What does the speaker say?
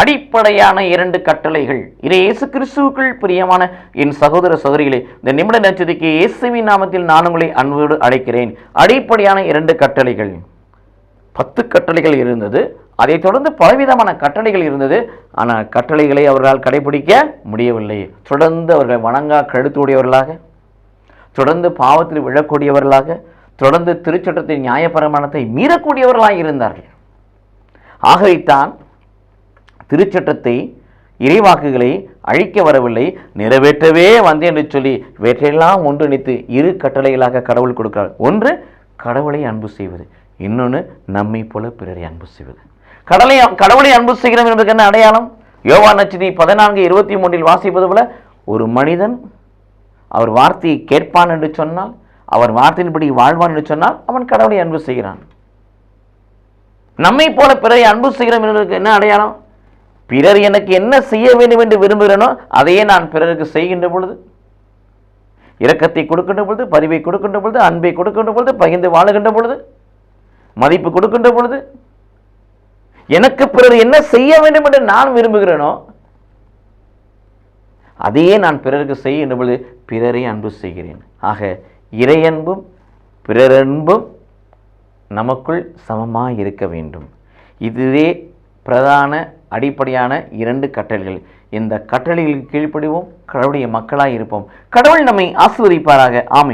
அடிப்படையான இரண்டு கட்டளைகள். இது இயேசு கிறிஸ்துவுக்குள் பிரியமான என் சகோதர சகோதரிகளே இந்த நிமிட நச்சதிக்கு இயேசுவின் நாமத்தில் நான் உங்களை அன்போடு அழைக்கிறேன். அடிப்படையான இரண்டு கட்டளைகள். பத்து கட்டளைகள் இருந்தது. அதைத் தொடர்ந்து பலவிதமான கட்டளைகள் இருந்தது. ஆனால் கட்டளைகளை அவர்களால் கடைபிடிக்க முடியவில்லை. தொடர்ந்து அவர்கள் வணங்கா கழுத்துடையவர்களாக தொடர்ந்து பாவத்தில் விழக்கூடியவர்களாக தொடர்ந்து திருச்சட்டத்தின் நியாயப்பிரமாணத்தை மீறக்கூடியவர்களாக இருந்தார்கள். ஆகவேத்தான் திருச்சட்டத்தை இறைவாக்குகளை அழிக்க வரவில்லை நிறைவேற்றவே வந்தேன் என்று சொல்லி இவற்றையெல்லாம் ஒன்றிணைத்து இரு கட்டளைகளாக கடவுள் கொடுக்கிறார். ஒன்று கடவுளை அன்பு செய்வது. இன்னொன்று நம்மை போல பிறரை அன்பு செய்வது. கடலை கடவுளை அன்பு செய்கிறோம் என்பதற்கு என்ன அடையாளம்? யோவா நச்சினி பதினான்கு இருபத்தி மூன்றில் வாசிப்பது போல ஒரு மனிதன் அவர் வார்த்தையை கேட்பான் என்று சொன்னால் அவர் வார்த்தையின்படி வாழ்வான் என்று சொன்னால் அவன் கடவுளை அன்பு செய்கிறான். நம்மை போல பிறரை அன்பு செய்கிறோம் என்பதற்கு என்ன அடையாளம்? பிறர் எனக்கு என்ன செய்ய வேண்டும் என்று விரும்புகிறேனோ அதையே நான் பிறருக்கு செய்கின்ற பொழுது இரக்கத்தை கொடுக்கின்ற பொழுது பரிவை கொடுக்கின்ற பொழுது அன்பை கொடுக்கின்ற பொழுது பகிர்ந்து வாழுகின்ற பொழுது மதிப்பு கொடுக்கின்ற பொழுது எனக்கு பிறர் என்ன செய்ய வேண்டும் என்று நான் விரும்புகிறேனோ அதையே நான் பிறருக்கு செய்கின்ற பொழுது பிறரை அன்பு செய்கிறேன். ஆக இறையன்பும் பிறரன்பும் நமக்குள் சமமாக இருக்க வேண்டும். இதுவே பிரதான அடிப்படையான இரண்டு கட்டளைகள். இந்த கட்டளைகளுக்கு கீழ்ப்படிவோம் கடவுளுடைய மக்களாய் இருப்போம். கடவுள் நம்மை ஆசீர்வதிப்பாராக. ஆமீன்.